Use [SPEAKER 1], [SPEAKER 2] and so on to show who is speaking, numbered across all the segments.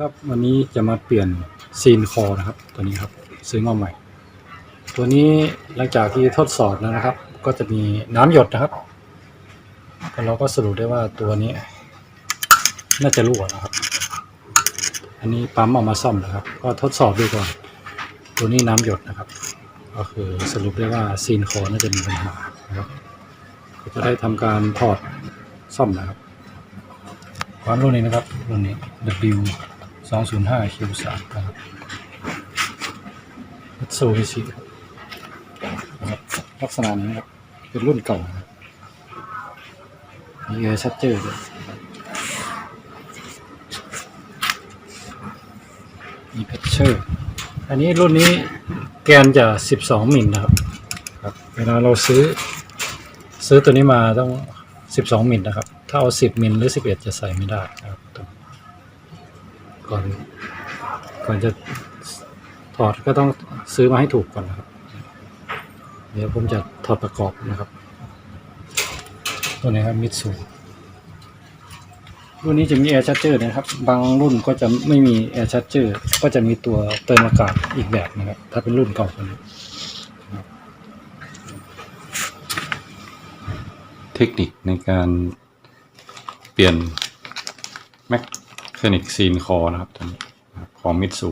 [SPEAKER 1] ครับวันนี้จะมาเปลี่ยนซีนคอนะครับ ตัวนี้ครับซื้อมาใหม่ ตัวนี้หลังจากที่ทดสอบแล้วนะครับ ก็จะมีน้ำหยดนะครับแล้วเราก็สรุปได้ว่าตัวนี้ น่าจะรั่วนะครับ อันนี้ปั๊มเอามาซ่อมนะครับ ก็ทดสอบดูก่อน ตัวนี้น้ำหยดนะครับ ก็คือสรุปได้ว่าซีนคอน่าจะมีปัญหานะครับก็จะได้ทำการถอดซ่อมนะครับความรุ่นนี้นะครับรุ่นนี้ W 2 0 5 Q 3นะครับมิตซูบิชิครับลักษณะนี้ครับ เป็นรุ่นเก่ามีแอร์ชัดเจอร์ด้วยมีเพชเชอร์ อันนี้รุ่นนี้แกนจะ 12 มิลนะครับครับ เวลาเราซื้อ ซื้อตัวนี้มาต้อง 12 มิลนะครับ ถ้าเอา 10 มิลหรือ 11 จะใส่ไม่ได้นะครับต้อง ก่อน ก่อนจะถอดก็ต้องซื้อมาให้ถูกก่อนนะครับ เดี๋ยวผมจะถอดประกอบนะครับ ตัวนี้ครับมิตซูรุ่นนี้จะมีแอร์ชั r เจอร์นะครับ บางรุ่นก็จะไม่มีแอร์ชั r เจอร์ก็จะมีตัวเติมอากาศอีกแบบนะครับ ถ้าเป็นรุ่นเก่ากว่านี้
[SPEAKER 2] เทคนิคในการเปลี่ยนแม c คนิกซีนคอนะครับตัวนี้นะครับของมิตซู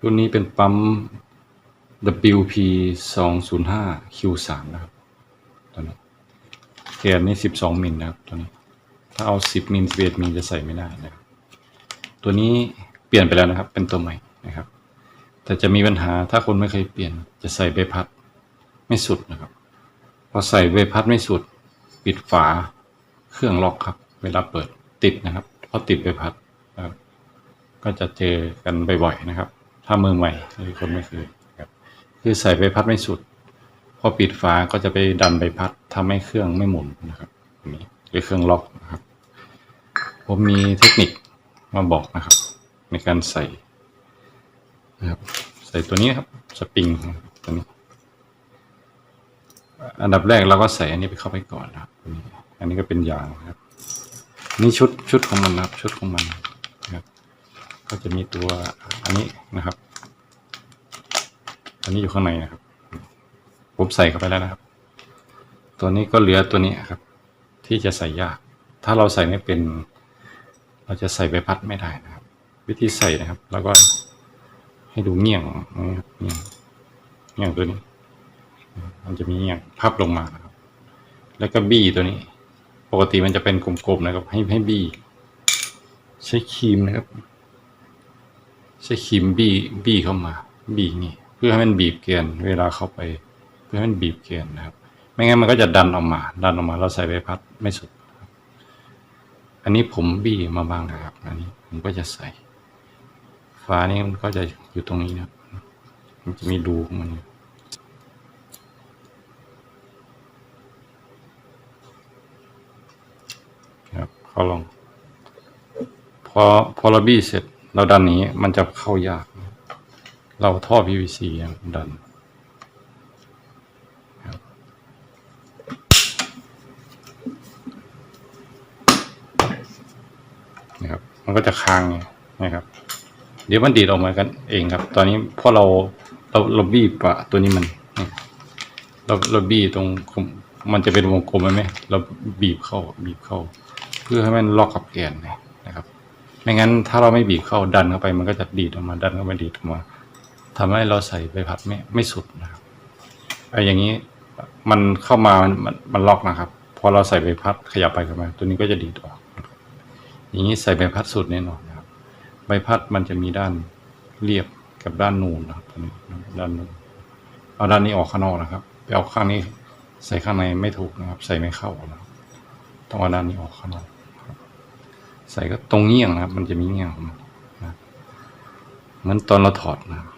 [SPEAKER 2] รุ่นนี้เป็นปั๊ม WP 2 0 5 Q 3 นะครับตัวนี้แกนนี่ 12 มิลนะครับตัวนี้ ถ้าเอา 10 มิล11มิลจะใส่ไม่ได้นะครับตัวนี้เปลี่ยนไปแล้วนะครับ เป็นตัวใหม่นะครับ แต่จะมีปัญหาถ้าคนไม่เคยเปลี่ยนจะใส่ใบพัดไม่สุดนะครับ พอใส่ใบพัดไม่สุด ปิดฝาเครื่องล็อกครับ เวลาเปิดติดนะครับ เพราติดใบพัดนะครับก็จะเจอกันบ่อยๆนะครับ ถ้ามือใหม่หรือคนไม่เคยครับคือใส่ใบพัดไม่สุด พอปิดฝาก็จะไปดันใบพัดทำให้เครื่องไม่หมุนนะครับนี้หรือเครื่องล็อกนะครับ ผมมีเทคนิคมาบอกนะครับ ในการใส่นะครับใส่ตัวนี้ครับสปริงตัวนี้ อันดับแรกเราก็ใส่อันนี้ไปเข้าไปก่อนนะครับ อันนี้ก็เป็นยางนะครับ นี่ชุดชุดของมันนะครับ ชุดของมันนะครับ ก็จะมีตัวอันนี้นะครับ อันนี้อยู่ข้างในนะครับ ผมใส่เข้าไปแล้วนะครับ ตัวนี้ก็เหลือตัวนี้ครับ ที่จะใส่ยาก ถ้าเราใส่ไม่เป็น เราจะใส่ใบพัดไม่ได้นะครับ วิธีใส่นะครับเราก็ให้ดูเงี่ยงนะครับเงี่ยงเงี่ยงตัวนี้ มันจะมีอย่างพับลงมานะครับ แล้วก็บี้ตัวนี้ กติมันจะเป็นกลมๆนะครับ ให้ให้บี้ใช้ครีมนะครับ ใช้ครีมบี้บี้เข้ามา บี้นี่ เพื่อให้มันบีบเกนเวลาเข้าไป เพื่อให้มันบีบเกนนะครับ ไม่งั้นมันก็จะดันออกมา ดันออกมาเราใส่ใบพัดไม่สุดอันนี้ผมบี้มาบ้างนะครับ อันนี้ผมก็จะใส่ฝานี้มันก็จะอยู่ตรงนี้นะมันจะมีรูของมันอยู่ ครับเข้าลง พอพอเราบี้เสร็จเราดันนี้มันจะเข้ายาก เราท่อ PVC อะดันนะครับ มันก็จะค้างนะครับ เดี๋ยวมันดีดออกมากันเองครับ ตอนนี้พอเราเราเราบี้ปะตัวนี้มันเราเราบี้ตรงมันจะเป็นวงกลมไหมไหมเราบีบเข้าบีบเข้า เพื่อให้มันล็อกกับแกนนะครับ ไม่งั้นถ้าเราไม่บีบเข้าดันเข้าไป มันก็จะดีดออกมาดันเข้าไปดีดออกมาทำให้เราใส่ใบพัดไม่ไม่สุดนะครับไอ้อย่างนี้มันเข้ามามันมันล็อกนะครับ พอเราใส่ใบพัดขยับไปขยับมาตัวนี้ก็จะดีดออกอย่างนี้ใส่ใบพัดสุดแน่นอนนะครับ ใบพัดมันจะมีด้านเรียบกับด้านนูนนะครับตัวนี้ด้านนูนเอาด้านนี้ออกข้างนอกนะครับไปเอาข้างนี้ใส่ข้างในไม่ถูกนะครับ ใส่ไม่เข้านะครับต้องเอาด้านนี้ออกข้างนอก ใส่ก็ตรงเงี้ยงนะครับ มันจะมีเงี้ยงของมันนะเหมือนตอนเราถอดนะครับ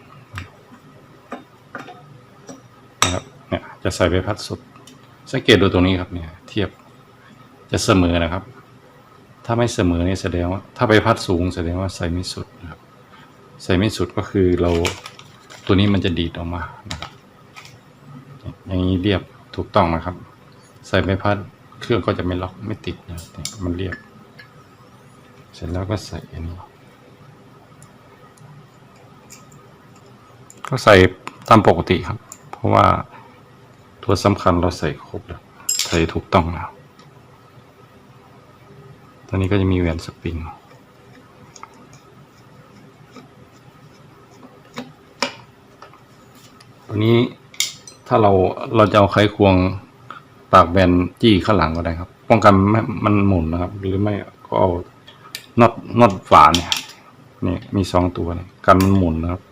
[SPEAKER 2] นะครับเนี่ยจะใส่ใบพัดสุด สังเกตดูตรงนี้ครับเนี่ยเทียบจะเสมอนะครับ ถ้าไม่เสมอเนี่ยแสดงว่าถ้าใบพัดสูงแสดงว่าใส่ไม่สุดนะครับ ใส่ไม่สุดก็คือเราตัวนี้มันจะดีดออกมานะครับอย่างนี้เรียบถูกต้องนะครับ ใส่ใบพัดเครื่องก็จะไม่ล็อกไม่ติดนะมันเรียบ เสร็จแล้วก็ใส่อันนี้ก็ใส่ตามปกติครับ เพราะว่าตัวสำคัญเราใส่ครบแล้ว ใส่ถูกต้องแล้ว ตอนนี้ก็จะมีแหวนสปริงตอนนี้ถ้าเราเราจะเอาไขควงปากแบนจี้ข้างหลังก็ได้ครับ ป้องกันมันหมุนนะครับ หรือไม่ก็เอา น็อตน็อตฝาเนี่ยนี่มีสองตัวเนี่ยกันมันหมุนนะครับ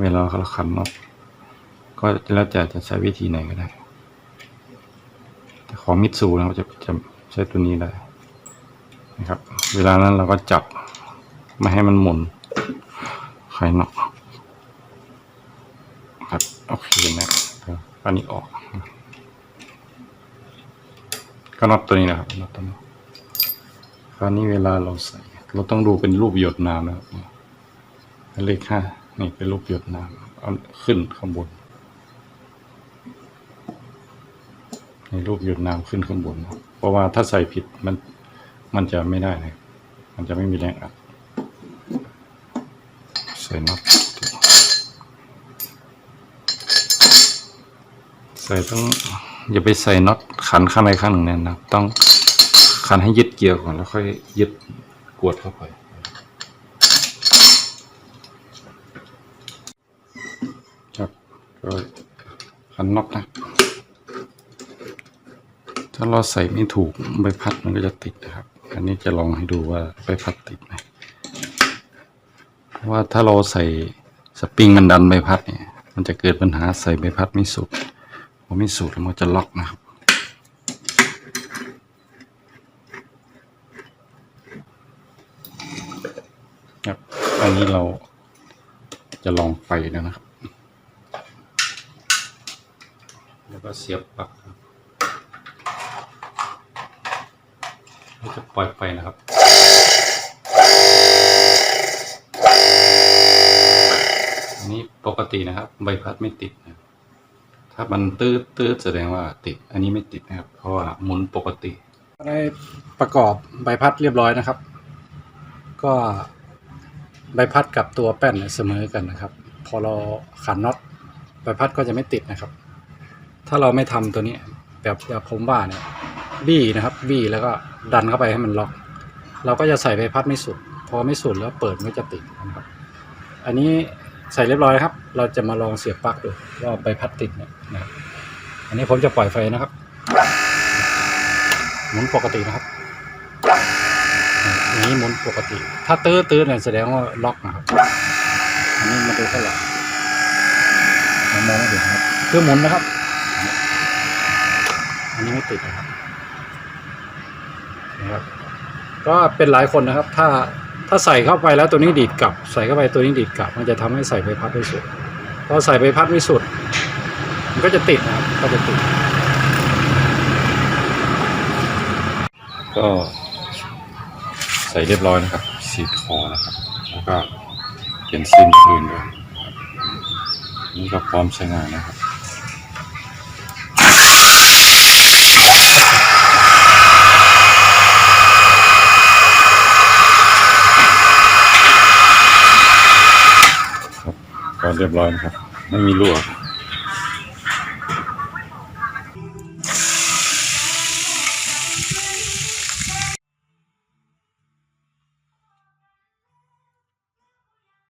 [SPEAKER 2] เวลาเราขันน็อตก็แล้วแต่จะใช้วิธีไหนก็ได้ แต่ของมิตซูนะครับจะจะใช้ตัวนี้ได้นะครับ เวลานั้นเราก็จับไม่ให้มันหมุนไขน็อตครับโอเคนะอันนี้ออก ก็น็อตตัวนี้นะครับน็อตตัวนี้คราวนี้เวลาเราใส่ เราต้องดูเป็นรูปหยดน้ำนะครับเลขห้านี่เป็นรูปหยดน้ำเอาขึ้นข้างบนในรูปหยดน้ำขึ้นข้างบนเพราะว่าถ้าใส่ผิดมันมันจะไม่ได้เลยมันจะไม่มีแรงอัดใส่น็อตใส่ต้องอย่าไปใส่น็อตขันข้างในข้างหนึ่งแน่นนะต้องขันให้ยึดเกี่ยร์ก่อนแล้วค่อยยึด วดเข้าไป ครับก็ขันน็อตนะ ถ้าเราใส่ไม่ถูกใบพัดมันก็จะติดนะครับ อันนี้จะลองให้ดูว่าใบพัดติดไหมว่าถ้าเราใส่สปริงมันดันใบพัดเนี่ย มันจะเกิดปัญหาใส่ใบพัดไม่สุดพอไม่สุดแล้วมันจะล็อกนะครับ ครับ อันนี้เราจะลองไฟนะครับ แล้วก็เสียบปลั๊กเราจะปล่อยไฟนะครับอันนี้ปกตินะครับ ใบพัดไม่ติดนะถ้ามันตื้อตื้อแสดงว่าติด อันนี้ไม่ติดนะครับ เพราะว่าหมุนปกติ
[SPEAKER 1] ได้ประกอบใบพัดเรียบร้อยนะครับ ก็ ใบพัดกับตัวแป้นเสมอกันนะครับ พอเราขันน็อตใบพัดก็จะไม่ติดนะครับ ถ้าเราไม่ทำตัวนี้แบบแบบผมว่าเนี่ยบี้นะครับบี้แล้วก็ดันเข้าไปให้มันล็อก เราก็จะใส่ใบพัดไม่สุด พอไม่สุดแล้วเปิดมันจะติดนะครับ อันนี้ใส่เรียบร้อยครับ เราจะมาลองเสียบปลั๊กดูว่าใบพัดติดเนี่ยนะอันนี้ผมจะปล่อยไฟนะครับหมุนปกตินะครับ นนี้หมุนปกติ ถ้าตื้อตื้อเนี่ยแสดงว่าล็อกนะครับ อันนี้มาดูข้างหลังมองมองไม่เห็นครับคือหมุนนะครับ อันนี้ไม่ติดนะครับนะครับ ก็เป็นหลายคนนะครับ ถ้าถ้าใส่เข้าไปแล้วตัวนี้ดีดกลับ ใส่เข้าไปตัวนี้ดีดกลับ มันจะทำให้ใส่ใบพัดไม่สุดพอใส่ใบพัดไม่สุด มันก็จะติดนะครับก็จะติด
[SPEAKER 2] ก็ ส่เรียบร้อยนะครับสีดคอนะครับ แล้วก็เปลี่ยนซิมคืนด้วยนี่ก็พร้อมใช้งานนะครับครับก็เรียบร้อยนะครับ ไม่มีรั่ว